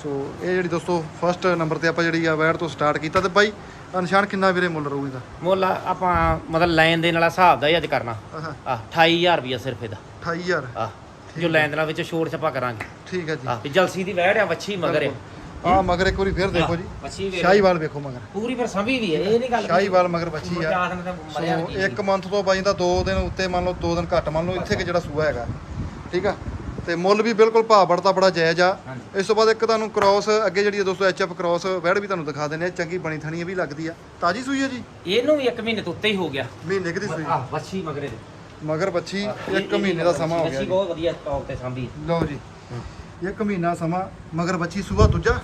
ਸੋ ਇਹ ਜਿਹੜੀ ਦੋਸਤੋ ਫਸਟ ਨੰਬਰ ਤੇ ਆਪਾਂ ਜਿਹੜੀ ਆ ਵੈਟ ਤੋਂ ਸਟਾਰਟ ਕੀਤਾ ਤੇ ਬਾਈ ਨਿਸ਼ਾਨ ਕਿੰਨਾ ਵੀਰੇ ਮੁੱਲ ਰਹੂ ਇਹਦਾ? ਮੁੱਲ ਆਪਾਂ ਮਤਲਬ ਲੈਣ ਦੇਣ ਵਾਲਾ ਹਿਸਾਬ ਦਾ ਹੀ ਅੱਜ ਕਰਨਾ। ਆ 28000 ਰੁਪਇਆ ਸਿਰਫ ਇਹਦਾ। 28000 ਆ ਜੋ ਲੈਣ ਦੇਣ ਵਿੱਚ ਛੋੜ ਛਪਾ ਕਰਾਂਗੇ। ਠੀਕ ਹੈ ਜੀ। ਆ ਵੀ ਜਲਸੀ ਦੀ ਵਹਿੜ ਆ ਵੱਛੀ ਮਗਰ ਆ। ਆ ਮਗਰ ਇੱਕ ਵਾਰੀ ਫੇਰ ਦੇਖੋ ਜੀ। ਸ਼ਾਹੀਵਾਲ ਵੇਖੋ ਮਗਰ। ਪੂਰੀ ਪਰ ਸੰਭੀ ਵੀ ਹੈ ਇਹ ਨਹੀਂ ਗੱਲ ਸ਼ਾਹੀਵਾਲ ਮਗਰ ਬੱਚੀ ਆ। ਸੋ ਇੱਕ ਮੰਥ ਤੋਂ ਬਾਈ ਦਾ 2 ਦਿਨ ਉੱਤੇ ਮੰਨ ਲਓ 2 ਦਿਨ ਘੱਟ ਮੰਨ ਲਓ ਇੱਥੇ ਕਿ ਜਿਹੜਾ ਸੂਆ ਹੈਗਾ। ਠੀਕ ਆ? ਤੇ ਮੁੱਲ ਵੀ ਬਿਲਕੁਲ ਭਾਅ ਬੜਦਾ ਬੜਾ ਜਾਇਜ਼ ਆ। ਇਸ ਤੋਂ ਬਾਅਦ ਇੱਕ ਤੁਹਾਨੂੰ ਕ੍ਰਾਸ ਅੱਗੇ ਜਿਹੜੀ ਦੋਸਤੋ ਐਚਐਫ ਕ੍ਰਾਸ ਵੈੜ ਵੀ ਤੁਹਾਨੂੰ ਦਿਖਾ ਦਿੰਦੇ ਆ ਚੰਗੀ ਬਣੀ ਥਣੀ ਵੀ ਲੱਗਦੀ ਆ। ਤਾਜੀ ਸੂਈ ਆ ਜੀ? ਇਹਨੂੰ ਵੀ ਇੱਕ ਮਹੀਨੇ ਤੋਂ ਉੱਤੇ ਹੀ ਹੋ ਗਿਆ। ਮਹੀਨੇ ਕੁ ਦੀ ਸੂਈ? ਆ ਵੱਛੀ ਮਗਰੇ ਦੇ। ਮਗਰ ਬੱਚੀ ਆਹ, ਇਹ- ਇੱਕ ਇਹ ਮਹੀਨੇ ਦਾ ਸਮਾਂ ਹੋ ਗਿਆ ਜੀ। ਬਹੁਤ ਵਧੀਆ ਟੌਪ ਤੇ ਸੰਭੀ। ਲਓ ਜੀ। ਇੱਕ ਮਹੀਨਾ ਸਮਾਂ ਮਗਰ ਬੱਚੀ ਸੂਆ ਦੂਜਾ।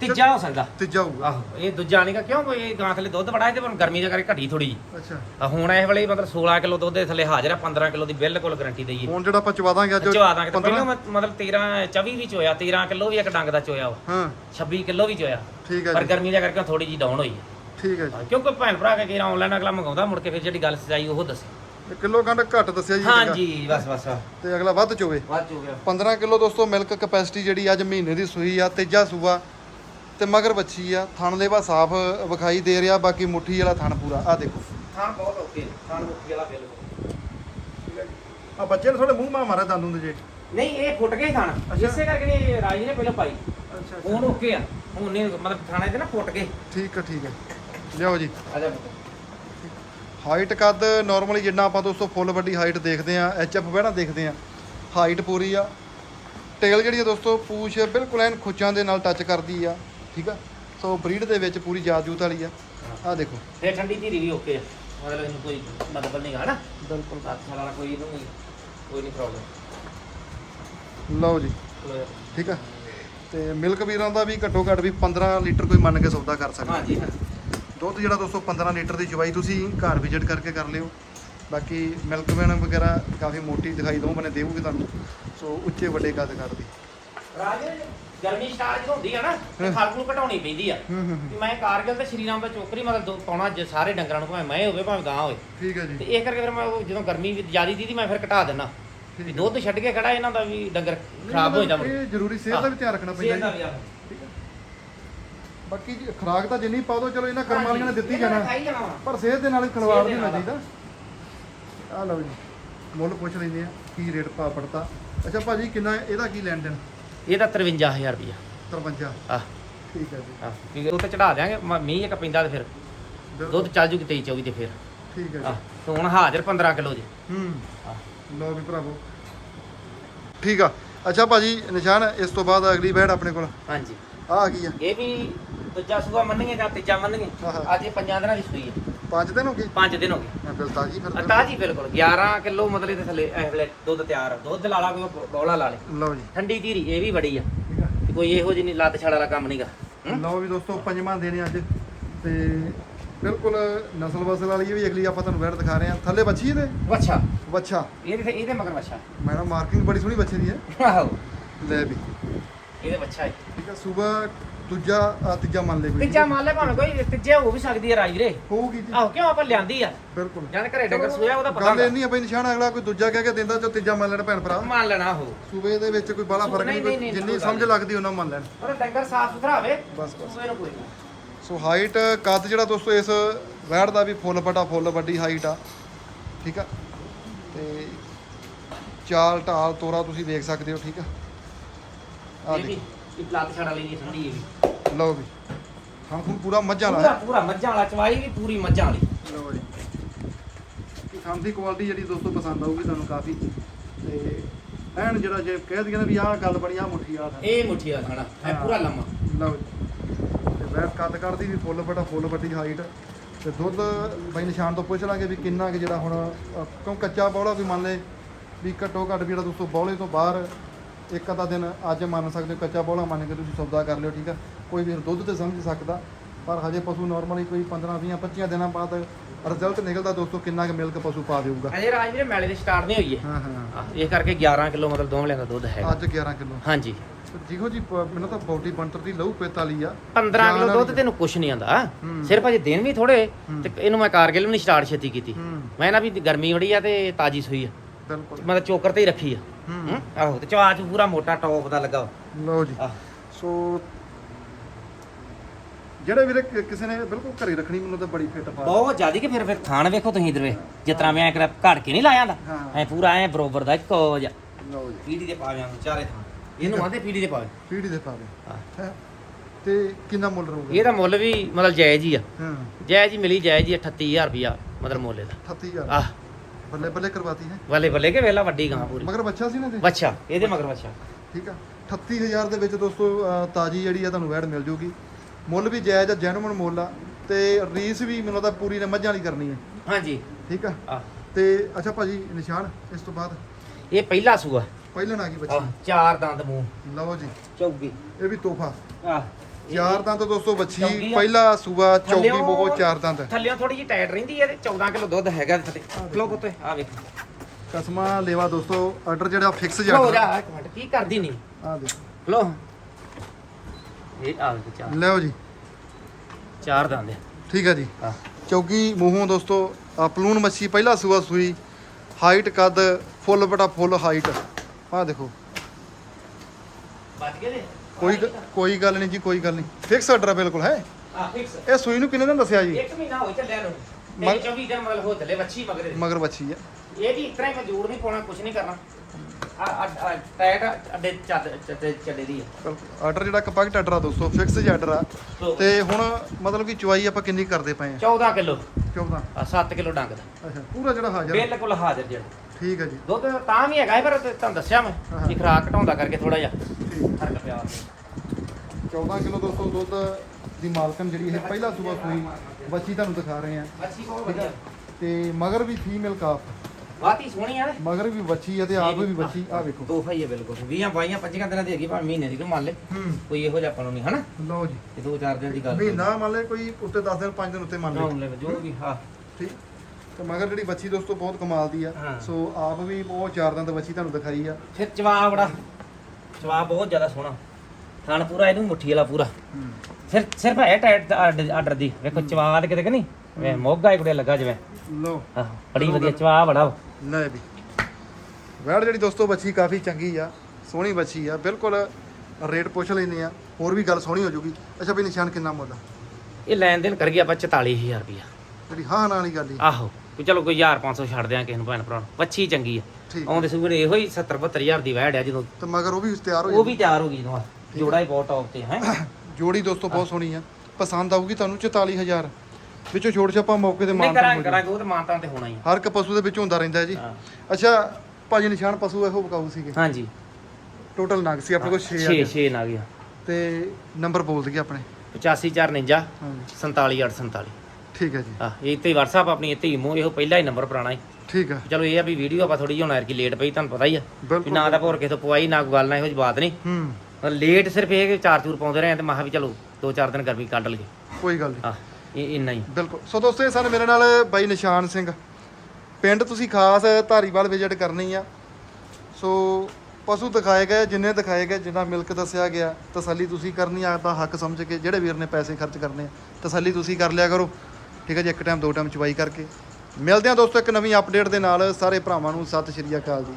ਤੀਜਾ ਹੋ ਸਕਦਾ। ਤੀਜਾ ਹੋਊਗਾ ਆਹੋ। ਇਹ ਦੂਜਾ ਨਹੀਂਗਾ ਕਿਉਂ? ਕੋਈ ਇਹ ਗਾਂ ਥੱਲੇ ਦੁੱਧ ਬੜਾ ਇਹਦੇ ਪਰ ਗਰਮੀ ਦੇ ਕਰਕੇ ਘਟੀ ਥੋੜੀ ਅੱਛਾ। ਆ ਹੁਣ ਇਸ ਵੇਲੇ ਮਤਲਬ 16 ਕਿਲੋ ਦੁੱਧ ਦੇ ਥੱਲੇ ਹਾਜ਼ਰ ਆ 15 ਕਿਲੋ ਦੀ ਬਿਲਕੁਲ ਗਾਰੰਟੀ ਦਈਏ। ਹੁਣ ਜਿਹੜਾ ਆਪਾਂ ਚਵਾ ਦਾਂਗੇ ਅੱਜ ਚਵਾ ਦਾਂਗੇ ਤਾਂ 15 ਪਹਿਲਾਂ ਮਤਲਬ 13 24 ਵੀ ਚੋਇਆ 13 ਕਿਲੋ ਵੀ ਇੱਕ ਡੰਗ ਦਾ ਚੋਇਆ ਵਾ। ਹਾਂ। 26 ਕਿਲੋ ਵੀ ਚੋਇਆ। ਠੀਕ ਹੈ ਪਰ ਜੀ। ਗਰਮੀ ਦੇ ਕਰਕੇ ਥੋੜੀ ਜੀ ਡਾਊਨ ਹੋਈ ਹੈ ਠੀਕ ਹੈ ਜੀ। ਹਾਂ, ਕਿਉਂਕਿ ਭੈਣ ਭਰਾ ਕੇ ਕਿਹੜਾ ਆਨਲਾਈਨ ਅਗਲਾ ਮੰਗਾਉਂਦਾ ਮੁੜ ਕੇ ਫਿਰ ਜਿਹੜੀ ਗੱਲ ਸਜਾਈ ਉਹ ਦੱਸੇ। ਇਹ ਕਿਲੋ ਖੰਡ ਘੱਟ ਦੱਸਿਆ ਜੀ ਹਾਂਜੀ ਬਸ ਬਸ ਤੇ ਅਗਲਾ ਵੱਧ ਚੋਵੇ। ਵੱਧ ਹੋ ਗਿਆ 15 ਕਿਲੋ ਦੋਸਤੋ ਮਿਲਕ ਕਪੈਸਿਟੀ ਜਿਹੜੀ ਅੱਜ ਮਹੀਨੇ ਦੀ ਸੂਈ ਆ ਤੀਜਾ ਸੂਆ। ਤੇ ਮਗਰ ਬੱਚੀ ਆ ਥਣ ਲੇਵਾ ਸਾਫ਼ ਵਿਖਾਈ ਦੇ ਰਿਹਾ ਬਾਕੀ ਮੁੱਠੀ ਵਾਲਾ ਥਣ ਪੂਰਾ। ਆ ਦੇਖੋ। ਖਾਣ ਬਹੁਤ ਓਕੇ ਖਾਣ ਮੁੱਕੀ ਵਾਲਾ ਬਿਲਕੁਲ ਆ ਬੱਚੇ ਨੇ ਥੋੜੇ ਮੂੰਹ ਮਾ ਮਾਰਿਆ ਦੰਦ ਹੁੰਦੇ ਜੇ। ਨਹੀਂ ਇਹ ਫੁੱਟ ਗਏ ਅੱਛਾ। ਇਸੇ ਕਰਕੇ ਨਹੀਂ ਰਾਜੀ ਨੇ ਪਹਿਲਾਂ ਪਾਈ। ਅੱਛਾ ਹੁਣ ਓਕੇ ਆ। ਹੁਣ ਨਹੀਂ ਮਤਲਬ ਖਾਣੇ ਤੇ ਨਾ ਫੁੱਟ ਗਏ। ਠੀਕ ਆ ਠੀਕ ਹੈ ਲਿਆਓ ਜੀ। ਆ ਜਾ ਹਾਈਟ ਕੱਦ ਨਾਰਮਲੀ ਜਿੰਨਾ ਆਪਾਂ ਦੋਸਤੋ ਫੁੱਲ ਵੱਡੀ ਹਾਈਟ ਦੇਖਦੇ ਆ ਐਚਐਫ ਬਹਿਣਾ ਦੇਖਦੇ ਆ ਹਾਈਟ ਪੂਰੀ ਆ। ਟੇਲ ਜਿਹੜੀ ਆ ਦੋਸਤੋ ਪੂਛ ਬਿਲਕੁਲ ਐਨ ਖੁੱਚਾਂ ਦੇ ਨਾਲ ਟੱਚ ਕਰਦੀ ਆ। ਠੀਕ ਆ? ਸੋ ਬਰੀਡ ਦੇ ਵਿੱਚ ਪੂਰੀ ਜਾਦਜੂਤ ਵਾਲੀ ਆ। ਆ ਦੇਖੋ। ਫੇਰ ਠੰਡੀ ਧੀਰੀ ਵੀ ਓਕੇ ਆ। ਮਤਲਬ ਇਹਨੂੰ ਕੋਈ ਮਤਲਬ ਨਹੀਂ ਗਾ ਨਾ। ਬਿਲਕੁਲ। ਸਾਥ ਵਾਲਾ ਕੋਈ ਇਹਨੂੰ ਕੋਈ ਨਹੀਂ ਪ੍ਰੋਬਲਮ ਲਓ ਜੀ। ਠੀਕ ਆ? ਤੇ ਮਿਲਕ ਵੀਰਾਂ ਦਾ ਵੀ ਘੱਟੋ ਘੱਟ ਵੀ 15 ਲੀਟਰ ਕੋਈ ਮੰਨ ਕੇ ਸੌਦਾ ਕਰ ਸਕਦਾ ਹਾਂਜੀ ਹਾਂ। ਦੁੱਧ ਜਿਹੜਾ ਦੋਸਤੋ 15 ਲੀਟਰ ਦੀ ਚਵਾਈ ਤੁਸੀਂ ਘਰ ਵਿਜ਼ਿਟ ਕਰਕੇ ਕਰ ਲਿਓ। ਬਾਕੀ ਮਿਲਕ ਵੈਨ ਵਗੈਰਾ ਕਾਫੀ ਮੋਟੀ ਦਿਖਾਈ ਦੋ ਬਨੇ ਦੇਊਗੀ ਤੁਹਾਨੂੰ। ਸੋ ਉੱਚੇ ਵੱਡੇ ਕੱਦ ਕਰਦੀ ਰਾਜ ਗਰਮੀ ਸਟਾਰਟ ਹੁੰਦੀ ਆ ਨਾ ਤੇ ਖਲ ਖੁਲ ਘਟਾਉਣੀ ਪੈਂਦੀ ਆ। ਹੂੰ ਹੂੰ ਮੈਂ ਕਾਰਗਿਲ ਤੇ ਸ਼੍ਰੀ ਰਾਮ ਦਾ ਚੋਕਰੀ ਮਤਲਬ ਦੋ ਪਾਉਣਾ ਜੇ ਸਾਰੇ ਡੰਗਰਾਂ ਨੂੰ ਭਾਵੇਂ ਮੈਂ ਹੋਵੇ ਭਾਵੇਂ ਗਾਂ ਹੋਵੇ। ਠੀਕ ਹੈ ਤੇ ਜੀ ਇਹ ਕਰਕੇ ਫਿਰ ਮੈਂ ਉਹ ਜਦੋਂ ਗਰਮੀ ਵੀ ਜ਼ਿਆਦੀ ਦੀ ਮੈਂ ਫਿਰ ਘਟਾ ਦਿੰਦਾ ਵੀ ਠੀਕ ਦੁੱਧ ਛੱਡ ਕੇ ਖੜਾ ਇਹਨਾਂ ਦਾ ਵੀ ਡੰਗਰ ਖਰਾਬ ਹੋ ਜਾਂਦਾ। ਇਹ ਜ਼ਰੂਰੀ ਸਿਹਤ ਦਾ ਵੀ ਧਿਆਨ ਰੱਖਣਾ ਪੈਂਦਾ ਦਾ ਜੀ। ਵੀ ਆ। ਠੀਕ ਹੈ ਬਾਕੀ ਜੀ ਖੁਰਾਕ ਤਾਂ ਜਿੰਨੀ ਪਾ ਦੋ ਚਲੋ ਇਹਨਾਂ ਕਰਮ ਵਾਲੀਆਂ ਨੇ ਦਿੱਤੀ ਜਾਣਾ। ਖਾਈ ਜਾਣਾ ਵਾ। ਪਰ ਸਿਹਤ ਦੇ ਨਾਲ ਵੀ ਖਿਲਵਾੜ ਨਹੀਂ ਹੋਣਾ ਚਾਹੀਦਾ। ਆ ਲਓ ਜੀ ਮੁੱਲ ਪੁੱਛ ਲੈਂਦੇ ਆ ਕੀ ਰੇਟ ਪਾ ਪੜਤਾ। ਅੱਛਾ ਭਾਜੀ ਕਿੰਨਾ ਇਹਦਾ ਕੀ ਲੈਣ ਦੇਣ? ਇਹ ਤਾਂ 53000 ਰੁਪਇਆ 53 ਆ ਠੀਕ ਹੈ ਜੀ। ਆ ਉਹ ਤੇ ਚੜਾ ਦਿਆਂਗੇ। ਮ- ਮੀਂਹ ਇੱਕ ਪੈਂਦਾ ਤੇ ਫਿਰ ਬਿਲਕੁਲ, ਦੁੱਧ ਚੱਲ ਜੂਗੀ 23 24 ਤੇ ਫਿਰ। ਠੀਕ ਹੈ ਆ ਜੀ ਤੇ ਹੁਣ ਹਾਜ਼ਰ 15 ਕਿਲੋ ਜੀ। ਹੂੰ। ਆ ਲਓ ਵੀ ਭਰਾਵੋ। ਠੀਕ ਆ। ਅੱਛਾ ਭਾਜੀ ਨਿਸ਼ਾਨ ਇਸ ਤੋਂ ਬਾਅਦ ਅਗਲੀ ਬੈਡ ਆਪਣੇ ਕੋਲ। ਹਾਂਜੀ। ਆ ਆ ਗਈ ਆ। ਇਹ ਵੀ ਦੂਜਾ ਸੂਆ ਮੰਨਗੇ ਜਾਂ ਤੀਜਾ ਮੰਨਗੇ ਆਹਾ। ਅੱਜ ਇਹ ਪੰਜਾਂ ਦਿਨਾਂ ਦੀ ਸੂਈ ਹੈ। ਪੰਜ ਦਿਨ ਹੋ ਗਏ? 5 ਦਿਨ ਹੋ ਗਏ। ਮੈਂ ਬਿਲ ਤਾਜੀ ਫਿਰ ਤਾਜੀ ਬਿਲਕੁਲ 11 ਕਿਲੋ ਮਤਲਬ ਇਹਦੇ ਥੱਲੇ ਇਸ ਵੇਲੇ ਦੁੱਧ ਤਿਆਰ ਆ। ਦੁੱਧ ਲਾ ਲਾ ਕੋਈ ਬੋਲਾ ਲਾ ਲੇ। ਲਓ ਜੀ। ਠੰਡੀ ਧੀਰੀ ਇਹ ਵੀ ਬੜੀ ਆ। ਠੀਕ ਆ। ਤੇ ਕੋਈ ਇਹੋ ਜਿਹੀ ਨਹੀਂ ਲੱਤ ਛੜ ਵਾਲਾ ਕੰਮ ਨਹੀਂਗਾ। ਲਓ ਵੀ ਦੋਸਤੋ ਪੰਜਵਾਂ ਦਿਨ ਅੱਜ। ਤੇ ਬਿਲਕੁਲ ਨਸਲ ਵਸਲ ਵਾਲੀ ਵੀ ਅਗਲੀ ਆਪਾਂ ਤੁਹਾਨੂੰ ਬੈਡ ਦਿਖਾ ਰਹੇ ਹਾਂ। ਥੱਲੇ ਬੱਚੀ ਇਹਦੇ? ਵੱਛਾ। ਬੱਚਾ ਇਹਦੇ ਇਹਦੇ ਮਗਰ ਵੱਛਾ। ਮੈਡਮ ਮਾਰਕਿੰਗ ਬੜੀ ਸੋਹਣੀ ਬੱਚੇ ਦੀ ਹੈ। ਆਹੋ। ਲੈ ਵੀ। ਇਹਦੇ ਵੱਛਾ ਹੈ। ਠੀਕ ਆ ਸਵੇਰ ਦੂਜਾ ਆ ਤੀਜਾ ਮੰਨ ਲੈ ਕੋਈ। ਤੀਜਾ ਮੰਨ ਲੈ ਭਾਵੇਂ ਕੋਈ ਤੀਜਾ ਹੋ ਵੀ ਸਕਦੀ ਹੈ ਰਾਜ ਵੀਰੇ। ਹੋਊਗੀ ਜੀ। ਆਹੋ ਕਿਉਂ ਆਪਾਂ ਲਿਆਂਦੀ ਆ? ਬਿਲਕੁਲ। ਜਦ ਘਰੇ ਡੰਗਰ ਸੋਇਆ ਉਹਦਾ ਪਤਾ ਗੱਲ ਹੁੰਦਾ। ਇਹ ਨਹੀਂ ਆ ਬਈ ਨਿਸ਼ਾਨ ਅਗਲਾ ਕੋਈ ਦੂਜਾ ਕਹਿ ਕੇ ਦਿੰਦਾ ਜੋ ਤੀਜਾ ਮੰਨ ਲੈਣਾ ਭੈਣ ਭਰਾ। ਮੰਨ ਲੈਣਾ ਉਹ। ਸੂਬੇ ਦੇ ਵਿੱਚ ਕੋਈ ਬਾਲਾ ਫ਼ਰਕ ਨਹੀਂ ਨਹੀਂ, ਕੋਈ ਨਹੀਂ, ਜਿੰਨੀ ਕੋਈ ਸਮਝ ਲੱਗਦੀ ਉਹਨਾਂ ਮੰਨ ਲੈਣ। ਪਰ ਡੰਗਰ ਸਾਫ਼ ਸੁਥਰਾ ਹੋਵੇ ਬਸ ਬਸ। ਸੂਏ ਨੂੰ ਕੋਈ ਨਹੀਂ। ਸੋ ਹਾਈਟ ਕੱਦ ਜਿਹੜਾ ਦੋਸਤੋ ਇਸ ਵੈੜ ਦਾ ਵੀ ਫੁੱਲ ਵੱਡਾ ਫੁੱਲ ਵੱਡੀ ਹਾਈਟ ਆ। ਠੀਕ ਆ? ਤੇ ਚਾਲ ਢਾਲ ਤੋਰਾ ਤੁਸੀਂ ਵੇਖ ਸਕਦੇ ਹੋ ਠੀਕ ਆ? ਆ ਇਹ ਵੀ ਦੇਖੋ। ਇਹ ਲੱਤ ਛੜ ਨਹੀਂ ਠੰਡੀ ਇਹ ਵੀ। ਲਓ ਵੀ। ਹਾਂ ਹੁਣ ਪੂਰਾ ਮੱਝਾਂ ਪੂਰਾ ਵਾਲਾ ਪੂਰਾ ਮੱਝਾਂ ਵਾਲਾ ਚਵਾਈ ਵੀ ਪੂਰੀ ਮੱਝਾਂ ਵਾਲੀ। ਲਓ ਜੀ। ਥਾਂ ਦੀ ਕੁਆਲਿਟੀ ਜਿਹੜੀ ਦੋਸਤੋ ਪਸੰਦ ਆਊਗੀ ਤੁਹਾਨੂੰ ਕਾਫੀ। ਤੇ ਐਨ ਜਿਹੜਾ ਜੇ ਕਹਿ ਦਈਏ ਨਾ ਵੀ ਆਹ ਗੱਲ ਬਣੀ ਆ ਮੁੱਠੀ ਆ ਇਹ ਮੁੱਠੀ ਵਾਲਾ ਖਾਣਾ ਇਹ। ਪੂਰਾ ਲੰਮਾ। ਲਓ ਜੀ। ਤੇ ਵੈਰ ਕੱਦ ਕਰਦੀ ਵੀ ਫੁੱਲ ਵੱਡਾ ਫੁੱਲ ਵੱਡੀ ਹਾਈਟ ਤੇ ਦੁੱਧ ਬਈ ਨਿਸ਼ਾਨ ਤੋਂ ਪੁੱਛ ਲਾਂਗੇ ਵੀ ਕਿੰਨਾ ਕਿ ਜਿਹੜਾ ਹੁਣ ਕਿਉਂ ਕੱਚਾ ਬੌਲਾ ਵੀ ਮੰਨ ਲੈ ਵੀ ਘੱਟੋ ਘੱਟ ਵੀ ਜਿਹੜਾ ਦੋਸਤੋ ਬੌਲੇ ਤੋਂ ਬਾਹਰ ਇੱਕ ਅੱਧਾ ਦਿਨ ਅੱਜ ਮੰਨ ਸਕਦੇ ਹੋ ਕੱਚਾ ਬੌਲਾ ਮੰਨ ਕੇ ਤੁਸੀਂ ਸੌਦਾ ਕਰ ਲਿਓ ਠੀਕ ਆ? ਕੋਈ ਵੀ ਦੁੱਧ ਤੇ ਸਮਝ ਸਕਦਾ। ਪਰ ਹਜੇ ਪਸ਼ੂ ਨਾਰਮਲੀ ਕੋਈ 15 20 25 ਦਿਨਾਂ ਬਾਅਦ ਰਿਜ਼ਲਟ ਨਿਕਲਦਾ ਦੋਸਤੋ ਕਿੰਨਾ ਕਿ ਮਿਲਕ ਪਸ਼ੂ ਪਾ ਦੇਊਗਾ। ਅਜੇ ਰਾਜ ਵੀਰੇ ਮੈਲੇ ਦੀ ਸਟਾਰਟ ਨਹੀਂ ਹੋਈ ਹੈ। ਹਾਂ ਹਾਂ। ਇਹ ਕਰਕੇ 11 ਕਿਲੋ ਮਤਲਬ ਦੋਵੇਂ ਦਾ ਦੁੱਧ ਹੈਗਾ। ਅੱਜ 11 ਕਿਲੋ। ਹਾਂਜੀ। ਜਿਹੋ ਜੀ ਮੈਨੂੰ ਤਾਂ ਬੋਡੀ ਬੰਟਰ ਦੀ ਲਹੂ ਪੇਤ ਵਾਲੀ ਆ। 15 ਜਾਨ ਕਿਲੋ ਦੁੱਧ ਤੈਨੂੰ ਕੁਛ ਨਹੀਂ ਆਂਦਾ ਹੂੰ। ਸਿਰਫ ਅਜੇ ਦਿਨ ਵੀ ਥੋੜੇ ਹੂੰ। ਤੇ ਇਹਨੂੰ ਮੈਂ ਕਾਰਗਿਲ ਵੀ ਨਹੀਂ ਸਟਾਰਟ ਛੇਤੀ ਕੀਤੀ। ਹੂੰ। ਮੈਂ ਨਾ ਵੀ ਗਰਮੀ ਬੜੀ ਆ ਤੇ ਤਾਜੀ ਸੂਈ ਆ। ਬਿਲਕੁਲ। ਮਤਲਬ ਚੋਕਰ ਤੇ ਹੀ ਰੱਖੀ ਆ। ਹੂੰ। ਹੂੰ। ਆਹੋ ਤੇ ਚਵਾਚ ਪੂਰਾ ਮੋਟਾ ਟੌਪ ਦਾ ਲੱਗਾ। ਲਓ ਜੀ। ਸੋ ਜਿਹੜੇ ਵੀਰੇ ਕਿ- ਕਿਸੇ ਨੇ ਬਿਲਕੁਲ ਘਰੇ ਰੱਖਣੀ ਮੈਨੂੰ ਤਾਂ ਬੜੀ ਫਿੱਟ ਪਾ ਬਹੁਤ ਜ਼ਿਆਦੀ ਕਿ ਫਿਰ ਫਿਰ ਥਾਣ ਵੇਖੋ ਤੁਸੀਂ ਇਧਰ ਵੇ ਜਿਸ ਤਰ੍ਹਾਂ ਮੈਂ ਕਿਹੜਾ ਘੜ ਕੇ ਨਹੀਂ ਲਾਇਆ ਦਾ ਹਾਂ। ਐ ਪੂਰਾ ਐ ਬਰੋਬਰ ਦਾ ਇੱਕੋ ਜਿਹਾ। ਲਓ ਜੀ। ਪੀੜੀ ਦੇ ਪਾਵਿਆਂ ਨੂੰ ਚਾਰੇ ਥਾਂ ਇਹਨੂੰ ਆਂਦੇ ਪੀੜੀ ਦੇ ਪਾਵੇ ਪੀੜੀ ਦੇ ਪਾਵੇ ਹਾਂ। ਹੈਂ। ਤੇ ਕਿੰਨਾ ਮੁੱਲ ਰਹੂਗਾ? ਇਹਦਾ ਮੁੱਲ ਵੀ ਮਤਲਬ ਜਾਇਜ਼ ਹੀ ਆ। ਹਾਂ। ਜਾਇਜ਼ ਹੀ ਮਿਲੀ ਜਾਇਜ਼ ਹੀ ਆ, 38000 ਰੁਪਿਆ ਮਤਲਬ ਮੁੱਲ ਇਹਦਾ। 38000 ਆਹ। ਬੱਲੇ ਬੱਲੇ ਕਰਵਾਤੀ ਹੈ। ਬੱਲੇ ਬੱਲੇ ਕੇ ਵੇਲਾ ਵੱਡੀ ਗਾਂ ਪੂਰੀ। ਮਗਰ ਬੱਚਾ ਸੀ ਨਾ ਤੇ ਬੱਚਾ ਇਹਦੇ ਮਗਰ ਬੱਚਾ। ਠੀਕ ਆ। 38000 ਦੇ ਵਿੱਚ ਦੋਸਤੋ ਅ, ਤਾਜੀ ਜਿਹੜੀ ਆ ਤੁਹਾਨੂੰ ਵੈੜ ਮਿਲ ਜੂਗੀ। ਮੁੱਲ ਵੀ ਜਾਇਜ਼ ਆ ਜੈਨੂਇਨ ਮੁੱਲ ਆ ਤੇ ਰੀਸ ਵੀ ਮੈਨੂੰ ਤਾਂ ਪੂਰੀ ਨੇ ਮੱਝਾਂ ਵਾਲੀ ਕਰਨੀ ਹੈ ਹਾਂਜੀ। ਠੀਕ ਆ? ਆ ਤੇ ਅੱਛਾ ਭਾਜੀ ਨਿਸ਼ਾਨ ਇਸ ਤੋਂ ਬਾਅਦ? ਇਹ ਪਹਿਲਾ ਸੂਆ। ਪਹਿਲਾਂ ਆ ਗਈ ਆਹ, ਬੱਚੀ ਚਾਰ ਦੰਦ ਮੂੰਹ। ਲਓ ਜੀ। ਚੌਗੀ ਇਹ ਵੀ ਤੋਹਫਾ। ਆ ਚਾਰ ਦੰਦ ਦੋਸਤੋ ਬੱਚੀ ਆ। ਪਹਿਲਾ ਸੂਆ ਚੌਗੀ ਬਹੁਤ ਚਾਰ ਦੰਦ। ਥੱਲਿਓਂ ਥੋੜੀ ਜਿਹੀ ਟਾਈਟ ਰਹਿੰਦੀ ਹੈ ਤੇ 14 ਕਿਲੋ ਦੁੱਧ ਹੈਗਾ ਥੱਲੇ। ਲੋ ਪੁੱਤੇ ਆ ਵੇਖ। ਕਸਮਾ ਲੇਵਾ ਦੋਸਤੋ ਆਰਡਰ ਜਿਹੜਾ ਫਿਕਸ ਲੋ ਜੱਟ ਜਾ ਇੱਕ ਮਿੰਟ ਕੀ ਕਰਦੀ ਨਹੀਂ ਆ ਦੇ ਲੋ ਇਹ ਆ ਵੇਖ ਚਾਰ। ਲਿਓ ਜੀ। ਚਾਰ ਦੰਦ ਆ। ਠੀਕ ਹੈ ਜੀ। ਹਾਂ। ਚੌਗੀ ਮੂੰਹੋਂ ਦੋਸਤੋ ਆ ਪਲੂਨ ਮੱਛੀ ਪਹਿਲਾ ਸੂਆ ਸੂਈ ਹਾਈਟ ਕੱਦ ਫੁੱਲ ਬਟਾ ਫੁੱਲ ਹਾਈਟ ਆ ਦੇਖੋ। ਬਚ ਗਏ ਨੇ ਕੋਈ ਗ- ਕੋਈ ਗੱਲ ਨਹੀਂ ਜੀ ਕੋਈ ਗੱਲ ਨਹੀਂ। ਫਿਕਸ ਆਰਡਰ ਬਿਲਕੁਲ ਹੈ? ਆ ਫਿਕਸ ਇਹ ਸੂਈ ਨੂੰ ਕਿੰਨੇ ਦਿਨ ਦੱਸਿਆ ਜੀ? ਇੱਕ ਮਹੀਨਾ ਹੋ ਚੱਲਿਆ ਨੂੰ ਮਗ- ਤੇ 24 ਦਿਨ ਮਤਲਬ ਹੋ ਚੱਲੇ ਵੱਛੀ ਮਗਰੇ। ਮਗਰ ਬੱਚੀ ਹੈ ਇਹ ਵੀ ਇਤਨਾ ਹੀ ਮੈਂ ਜੋੜ ਨਹੀਂ ਪਾਉਣਾ ਕੁਝ ਨਹੀਂ ਕਰਨਾ। ਅੱਡੇ ਦੀ ਹੈ ਆਰਡਰ ਜਿਹੜਾ ਕੰਪੈਕਟ ਆਰਡਰ ਆ ਦੋਸਤੋ ਫਿਕਸ ਜਿਹਾ ਆਰਡਰ ਆ। ਤੇ ਹੁਣ ਮਤਲਬ ਕਿ ਚੁਆਈ ਆਪਾਂ ਕਿੰਨੀ ਕਰਦੇ ਪਏ ਆ? 14 ਕਿਲੋ। 14 ਆ 7 ਕਿਲੋ ਡੰਗ ਦਾ। ਅੱਛਾ ਪੂਰਾ ਜਿਹੜਾ ਹਾਜ਼ਰ। ਬਿਲਕੁਲ ਹਾਜ਼ਰ ਜਿਹੜਾ। ਠੀਕ ਹੈ ਜੀ। ਦੁੱਧ ਤਾਂ ਵੀ ਹੈਗਾ ਪਰ ਤੁਹਾਨੂੰ ਦੱਸਿਆ ਮੈਂ। ਕਿ ਖਰਾਕ ਘਟਾਉਂਦਾ ਕਰਕੇ ਥੋੜਾ ਜਿਹਾ ਠੀਕ। ਫ਼ਰਕ ਪਿਆ 14 ਕਿਲੋ ਦੋਸਤੋ ਦੁੱਧ ਦੀ ਮਾਲਕਨ ਜਿਹੜੀ ਇਹ ਪਹਿਲਾ ਸੂਆ ਸੂਈ ਬੱਚੀ ਤੁਹਾਨੂੰ ਦਿਖਾ ਰਹੇ ਆ। ਵੱਛੀ ਬਹੁਤ ਵਧੀਆ। ਤੇ ਮਗਰ ਵੀ ਫੀਮੇਲ ਕਾਫ। ਵਾਤੀ ਸੋਹਣੀ ਆ ਮਗਰ ਵੀ ਬੱਚੀ ਆ ਤੇ ਆਪ ਵੀ ਬੱਚੀ ਆ ਵੇਖੋ। ਤੋਹਫਾ ਹੀ ਹੈ ਬਿਲਕੁਲ। 20 22 25 ਦਿਨਾਂ ਦੀ ਹੈਗੀ ਭਾਵੇਂ ਮਹੀਨੇ ਦੀ ਕੋਈ ਮੰਨ ਲੈ। ਹੂੰ। ਕੋਈ ਇਹੋ ਜਿਹਾ ਆਪਾਂ ਨੂੰ ਨਹੀਂ ਹਨਾ? ਲਓ ਜੀ। ਇਹ ਦੋ ਚਾਰ ਦਿਨ ਦੀ ਗੱਲ ਮਹੀਨਾ ਮੰਨ ਲੈ ਕੋਈ ਉੱਤੇ 10 ਦਿਨ 5 ਦਿਨ ਉੱਤੇ ਮੰਨ ਲੈ। ਲੈ ਜੋ ਵੀ ਹਾਂ। ਠੀਕ। ਤੇ ਮਗਰ ਜਿਹੜੀ ਬੱਚੀ ਦੋਸਤੋ ਬਹੁਤ ਕਮਾਲ ਦੀ ਆ। ਸੋ ਆਪ ਵੀ ਬਹੁਤ ਚਾਰ ਦਿਨ ਦੀ ਬੱਚੀ ਤੁਹਾਨੂੰ ਦਿਖਾਈ ਆ। ਫਿਰ ਚਵਾ ਬੜਾ ਚਵਾ ਬਹੁਤ ਜ਼ਿਆਦਾ ਸੋਹਣਾ। ਥਣ ਪੂਰਾ ਇਹਨੂੰ ਮੁੱਠੀ ਵਾਲਾ ਪੂਰਾ। ਫਿਰ ਸਿਰਫ ਹੈ ਟਾਇਟ ਆਰਡਰ ਦੀ। ਵੇਖੋ ਚਵਾ ਤੇ ਕਿਤੇ ਕਿ ਨਹੀਂ? ਮੋਗਾ ਹੀ ਕੁੜੇ ਲੱਗਾ ਜਿਵੇਂ। ਆਹ, ਬੜੀ ਵਧੀਆ ਚਵਾ ਬੜਾ। ਲੈ ਵੀ। ਵੈੜ ਜਿਹੜੀ ਦੋਸਤੋ ਬੱਚੀ ਕਾਫੀ ਚੰਗੀ ਆ ਸੋਹਣੀ ਬੱਚੀ ਆ ਬਿਲਕੁਲ ਰੇਟ ਪੁੱਛ ਲੈਨੇ ਆ ਹੋਰ ਵੀ ਗੱਲ ਸੋਹਣੀ ਹੋ ਜੂਗੀ। ਅੱਛਾ ਵੀ ਨਿਸ਼ਾਨ ਕਿੰਨਾ ਮੁੱਲ ਆ? ਇਹ ਲੈਣ ਦੇਣ ਕਰ ਗਿਆ ਆਪਾਂ 44000 ਰੁਪਇਆ ਜਿਹੜੀ ਹਾਂ ਨਾਲ ਹੀ ਗੱਲ ਹੀ। ਆਹੋ ਵੀ ਚਲੋ ਕੋਈ 1500 ਛੱਡ ਦਿਆਂ ਕਿਸੇ ਨੂੰ ਭੈਣ ਭਰਾ ਨੂੰ। ਵੱਛੀ ਚੰਗੀ ਆ। ਠੀਕ। ਆਉਂਦੇ ਸੂਬੇ ਇਹੋ ਹੀ 70 72000 ਦੀ ਵੈੜ ਆ ਜਦੋਂ ਤੇ ਮਗਰ ਉਹ ਵੀ ਤਿਆਰ ਹੋ ਉਹ ਵੀ ਤਿਆਰ ਹੋ ਗਈ ਨਵਾ ਜੋੜਾ ਹੀ ਬਹੁਤ ਟੌਪ ਤੇ ਹੈ। ਜੋੜੀ ਦੋਸਤੋ ਬਹੁਤ ਸੋਹਣੀ ਆ। ਪਸੰਦ ਆਊਗੀ ਤੁਹਾਨੂੰ 44000 ਵਿੱਚੋਂ ਛੋੜ ਛਾਪਾ ਮੌਕੇ ਤੇ ਨਹੀਂ ਮਾਨ ਕਰਾਂਗੇ ਕਰਾਂਗੇ ਉਹ ਤਾਂ ਮਾਨਤਾਂ ਤੇ ਹੋਣਾ ਹੀ ਆ। ਹਰ ਇੱਕ ਪਸ਼ੂ ਦੇ ਵਿੱਚ ਹੁੰਦਾ ਰਹਿੰਦਾ ਹੈ ਜੀ। ਹਾਂ। ਅੱਛਾ ਭਾਜੀ ਨਿਸ਼ਾਨ ਪਸ਼ੂ ਇਹੋ ਬਕਾਊ ਸੀਗੇ? ਹਾਂਜੀ। ਟੋਟਲ ਨਗ ਸੀ ਆਪਣੇ ਕੋਲ 6 6 ਆ 6 ਨਾ ਗਿਆ ਤੇ ਨੰਬਰ ਬੋਲ ਦਈਏ ਆਪਣੇ। 85449 ਹਾਂਜੀ। 47847 ਠੀਕ ਹੈ ਜੀ। ਆ ਇਹ ਤੇ WhatsApp ਆਪਣੀ ਇੱਥੇ ਈਮੋ ਇਹੋ ਪਹਿਲਾ ਹੀ ਨੰਬਰ ਪੁਰਾਣਾ ਹੀ। ਠੀਕ ਹੈ ਚਲੋ ਇਹ ਆ ਵੀ ਵੀਡੀਓ ਆਪਾਂ ਥੋੜੀ ਜਿਹੀ ਹੁਣ ਕਿ ਲੇਟ ਪਈ ਤੁਹਾਨੂੰ ਪਤਾ ਹੀ ਆ। ਵੀ ਬਿਲਕੁਲ ਨਾ ਤਾਂ ਭੋਰ ਕਿਸੇ ਤੋਂ ਪਵਾਈ ਨਾ ਕੋਈ ਗੱਲ ਨਾ ਇਹੋ ਜਿਹੀ ਬਾਤ ਨਹੀਂ। ਹੂੰ। ਲੇਟ ਸਿਰਫ ਇਹ ਕਿ ਚਾਰ ਚੂਰ ਪਾਉਂਦੇ ਰਹੇ ਆ ਤੇ ਮਹਾ ਵੀ ਚਲੋ ਦੋ ਚਾਰ ਦਿਨ ਗਰਮੀ ਕੱਢ ਲਈਏ। ਕੋਈ ਗੱਲ ਨਹੀਂ ਆ ਇਹ ਇੰਨਾ ਹੀ। ਬਿਲਕੁਲ। ਸੋ ਦੋਸਤੋ, ਇਹ ਸਨ ਮੇਰੇ ਨਾਲ ਬਾਈ ਨਿਸ਼ਾਨ ਸਿੰਘ। ਪਿੰਡ ਤੁਸੀਂ ਖਾਸ ਧਾਰੀਵਾਲ ਵਿਜ਼ਿਟ ਕਰਨੀ ਆ। ਸੋ ਪਸ਼ੂ ਦਿਖਾਏ ਗਏ, ਜਿੰਨੇ ਦਿਖਾਏ ਗਏ, ਜਿੰਨਾ ਮਿਲਕ ਦੱਸਿਆ ਗਿਆ, ਤਸੱਲੀ ਤੁਸੀਂ ਕਰਨੀ ਆ, ਤਾਂ ਹੱਕ ਸਮਝ ਕੇ ਜਿਹੜੇ ਵੀਰ ਨੇ ਪੈਸੇ ਖਰਚ ਕਰਨੇ ਆ, ਤਸੱਲੀ ਤੁਸੀਂ ਕਰ ਲਿਆ ਕਰੋ। ਠੀਕ ਹੈ ਜੀ, ਇੱਕ ਟਾਈਮ ਦੋ ਟਾਈਮ ਚਵਾਈ ਕਰਕੇ। ਮਿਲਦੇ ਆ ਦੋਸਤੋ ਇੱਕ ਨਵੀਂ ਅਪਡੇਟ ਦੇ ਨਾਲ। ਸਾਰੇ ਭਰਾਵਾਂ ਨੂੰ ਸਤਿ ਸ਼੍ਰੀ ਅਕਾਲ ਜੀ।